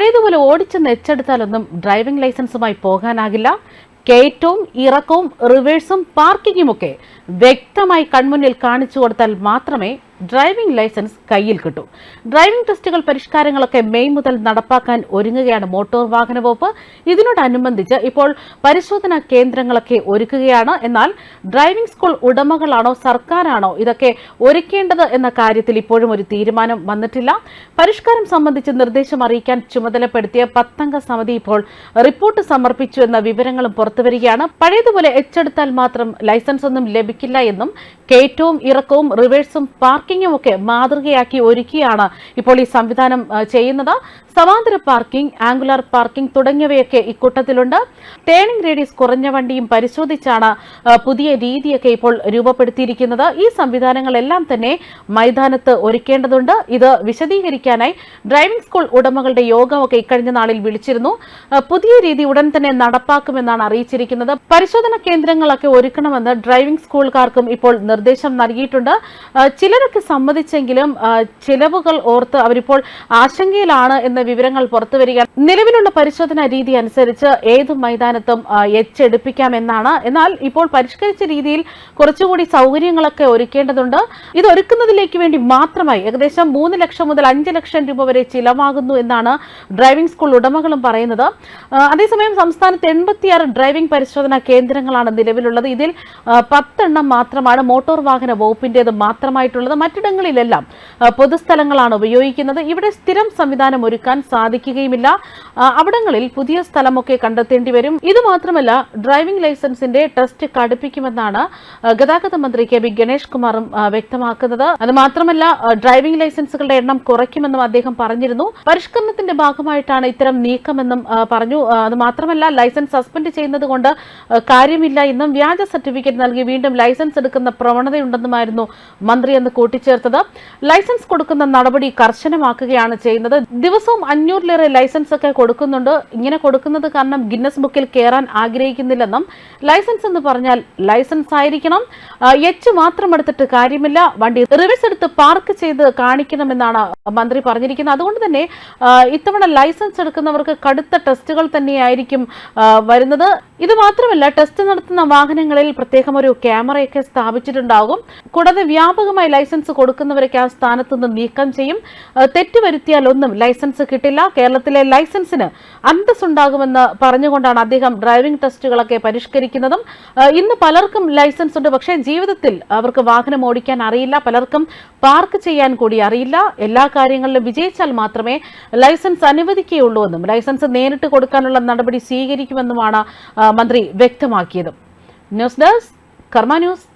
പഴയതുപോലെ ഓടിച്ച് നെച്ചെടുത്താലൊന്നും ഡ്രൈവിംഗ് ലൈസൻസുമായി പോകാനാകില്ല. കയറ്റവും ഇറക്കവും റിവേഴ്സും പാർക്കിങ്ങുമൊക്കെ വ്യക്തമായി കൺമുന്നിൽ കാണിച്ചു കൊടുത്താൽ മാത്രമേ ഡ്രൈവിംഗ് ലൈസൻസ് കയ്യിൽ കിട്ടും. ഡ്രൈവിംഗ് ടെസ്റ്റുകൾ പരിഷ്കാരങ്ങളൊക്കെ മെയ് മുതൽ നടപ്പാക്കാൻ ഒരുങ്ങുകയാണ് മോട്ടോർ വാഹന വകുപ്പ്. ഇതിനോടനുബന്ധിച്ച് ഇപ്പോൾ പരിശോധനാ കേന്ദ്രങ്ങളൊക്കെ ഒരുക്കുകയാണ്. എന്നാൽ ഡ്രൈവിംഗ് സ്കൂൾ ഉടമകളാണോ സർക്കാരാണോ ഇതൊക്കെ ഒരുക്കേണ്ടത് എന്ന കാര്യത്തിൽ ഇപ്പോഴും ഒരു തീരുമാനം വന്നിട്ടില്ല. പരിഷ്കാരം സംബന്ധിച്ച് നിർദ്ദേശം അറിയിക്കാൻ ചുമതലപ്പെടുത്തിയ പത്തംഗ സമിതി ഇപ്പോൾ റിപ്പോർട്ട് സമർപ്പിച്ചു എന്ന വിവരങ്ങളും പുറത്തുവരികയാണ് പഴയതുപോലെ എച്ചെടുത്താൽ മാത്രം ലൈസൻസ് ഒന്നും ലഭിക്കില്ല എന്നും കയറ്റവും ഇറക്കവും റിവേഴ്സും പാർക്കിങ്ങും ഒക്കെ മാതൃകയാക്കി ഒരുക്കിയാണ് ഇപ്പോൾ ഈ സംവിധാനം ചെയ്യുന്നത്. സമാന്തര പാർക്കിംഗ് ആംഗുലാർ പാർക്കിംഗ് തുടങ്ങിയവയൊക്കെ ഇക്കൂട്ടത്തിലുണ്ട്. ടേണിംഗ് റേഡിയസ് കുറഞ്ഞ വണ്ടിയും പരിശോധിച്ചാണ് പുതിയ രീതിയൊക്കെ ഇപ്പോൾ രൂപപ്പെടുത്തിയിരിക്കുന്നത്. ഈ സംവിധാനങ്ങളെല്ലാം തന്നെ മൈതാനത്ത് ഒരുക്കേണ്ടതുണ്ട്. ഇത് വിശദീകരിക്കാനായി ഡ്രൈവിംഗ് സ്കൂൾ ഉടമകളുടെ യോഗമൊക്കെ ഇക്കഴിഞ്ഞ നാളിൽ വിളിച്ചിരുന്നു. പുതിയ രീതി ഉടൻ തന്നെ നടപ്പാക്കുമെന്നാണ് അറിയിച്ചിരിക്കുന്നത്. പരിശോധന കേന്ദ്രങ്ങളൊക്കെ ഒരുക്കണമെന്ന് ഡ്രൈവിംഗ് സ്കൂളുകാർക്കും ഇപ്പോൾ നിർദ്ദേശം നൽകിയിട്ടുണ്ട്. ആ, ചിലരൊക്കെ സമ്മതിച്ചെങ്കിലും ചിലവുകൾ ഓർത്ത് അവരിപ്പോൾ ആശങ്കയിലാണ് എന്ന വിവരങ്ങൾ പുറത്തു വരിക നിലവിലുള്ള പരിശോധനാ രീതി അനുസരിച്ച് ഏത് മൈതാനത്തും എച്ചെടുപ്പിക്കാം എന്നാണ്. എന്നാൽ ഇപ്പോൾ പരിഷ്കരിച്ച രീതിയിൽ കുറച്ചുകൂടി സൗകര്യങ്ങളൊക്കെ ഒരുക്കേണ്ടതുണ്ട്. ഇത് ഒരുക്കുന്നതിലേക്ക് വേണ്ടി മാത്രമായി ഏകദേശം മൂന്ന് ലക്ഷം മുതൽ അഞ്ച് ലക്ഷം രൂപ വരെ ചിലവാകുന്നു എന്നാണ് ഡ്രൈവിംഗ് സ്കൂൾ ഉടമകളും പറയുന്നത്. അതേസമയം സംസ്ഥാനത്ത് എൺപത്തിയാറ് ഡ്രൈവിംഗ് പരിശോധനാ കേന്ദ്രങ്ങളാണ് നിലവിലുള്ളത്. ഇതിൽ പത്തെണ്ണം മാത്രമാണ് മോട്ടോർ വാഹന വകുപ്പിന്റേത് മാത്രമായിട്ടുള്ളത്. മറ്റിടങ്ങളിലെല്ലാം പൊതുസ്ഥലങ്ങളാണ് ഉപയോഗിക്കുന്നത്. ഇവിടെ സ്ഥിരം സംവിധാനം ഒരുക്കാൻ സാധിക്കുകയുമില്ല. അവിടങ്ങളിൽ പുതിയ സ്ഥലമൊക്കെ കണ്ടെത്തേണ്ടി വരും. ഇതുമാത്രമല്ല ഡ്രൈവിംഗ് ലൈസൻസിന്റെ ടെസ്റ്റ് കടുപ്പിക്കുമെന്നാണ് ഗതാഗത മന്ത്രി കെ ബി ഗണേഷ് കുമാറും വ്യക്തമാക്കുന്നത്. അത് മാത്രമല്ല ഡ്രൈവിംഗ് ലൈസൻസുകളുടെ എണ്ണം കുറയ്ക്കുമെന്നും അദ്ദേഹം പറഞ്ഞിരുന്നു. പരിഷ്കരണത്തിന്റെ ഭാഗമായിട്ടാണ് ഇത്തരം നീക്കമെന്നും പറഞ്ഞു. അത് മാത്രമല്ല ലൈസൻസ് സസ്പെൻഡ് ചെയ്യുന്നത് കൊണ്ട് കാര്യമില്ല എന്നും വ്യാജ സർട്ടിഫിക്കറ്റ് നൽകി വീണ്ടും ലൈസൻസ് എടുക്കുന്ന പ്രവണതയുണ്ടെന്നുമായിരുന്നു മന്ത്രി എന്ന് കൂട്ടിച്ചേർത്തത്. ലൈസൻസ് കൊടുക്കുന്ന നടപടി കർശനമാക്കുകയാണ് ചെയ്യുന്നത്. ദിവസവും അഞ്ഞൂറിലേറെ ലൈസൻസ് ഒക്കെ കൊടുക്കുന്നുണ്ട്. ഇങ്ങനെ കൊടുക്കുന്നത് കാരണം ഗിന്നസ് ബുക്കിൽ കയറാൻ ആഗ്രഹിക്കുന്നില്ലെന്നും ലൈസൻസ് എന്ന് പറഞ്ഞാൽ ലൈസൻസ് ആയിരിക്കണം. എച്ച് മാത്രം എടുത്തിട്ട് കാര്യമില്ല. വണ്ടി റിവേഴ്സ് എടുത്ത് പാർക്ക് ചെയ്ത് കാണിക്കണമെന്നാണ് മന്ത്രി പറഞ്ഞിരിക്കുന്നത്. അതുകൊണ്ട് തന്നെ ഇത്തവണ ലൈസൻസ് എടുക്കുന്നവർക്ക് കടുത്ത ടെസ്റ്റുകൾ തന്നെയായിരിക്കും വരുന്നത്. ഇത് മാത്രമല്ല ടെസ്റ്റ് നടത്തുന്ന വാഹനങ്ങളിൽ പ്രത്യേകം ഒരു ക്യാമറയൊക്കെ സ്ഥാപിച്ചിട്ടുണ്ടാകും. കൂടാതെ വ്യാപകമായി ലൈസൻസ് കൊടുക്കുന്നവരൊക്കെ ആ സ്ഥാനത്ത് നിന്ന് നീക്കം ചെയ്യും. തെറ്റുവരുത്തിയാൽ തെറ്റ് വരുത്തിയാൽ ഒന്നും ലൈസൻസ് കിട്ടില്ല. കേരളത്തിലെ ലൈസൻസിന് അന്തസ്സുണ്ടാകുമെന്ന് പറഞ്ഞുകൊണ്ടാണ് അദ്ദേഹം ഡ്രൈവിംഗ് ടെസ്റ്റുകളൊക്കെ പരിഷ്കരിക്കുന്നതും. ഇന്ന് പലർക്കും ലൈസൻസ് ഉണ്ട്. പക്ഷേ ജീവിതത്തിൽ അവർക്ക് വാഹനം ഓടിക്കാൻ അറിയില്ല. പലർക്കും പാർക്ക് ചെയ്യാൻ കൂടി അറിയില്ല. എല്ലാ കാര്യങ്ങളിലും വിജയിച്ചാൽ മാത്രമേ ലൈസൻസ് അനുവദിക്കുകയുള്ളൂ എന്നും ലൈസൻസ് നേരിട്ട് കൊടുക്കാനുള്ള നടപടി സ്വീകരിക്കുമെന്നുമാണ് മന്ത്രി വ്യക്തമാക്കിയത്. News desk Karma news.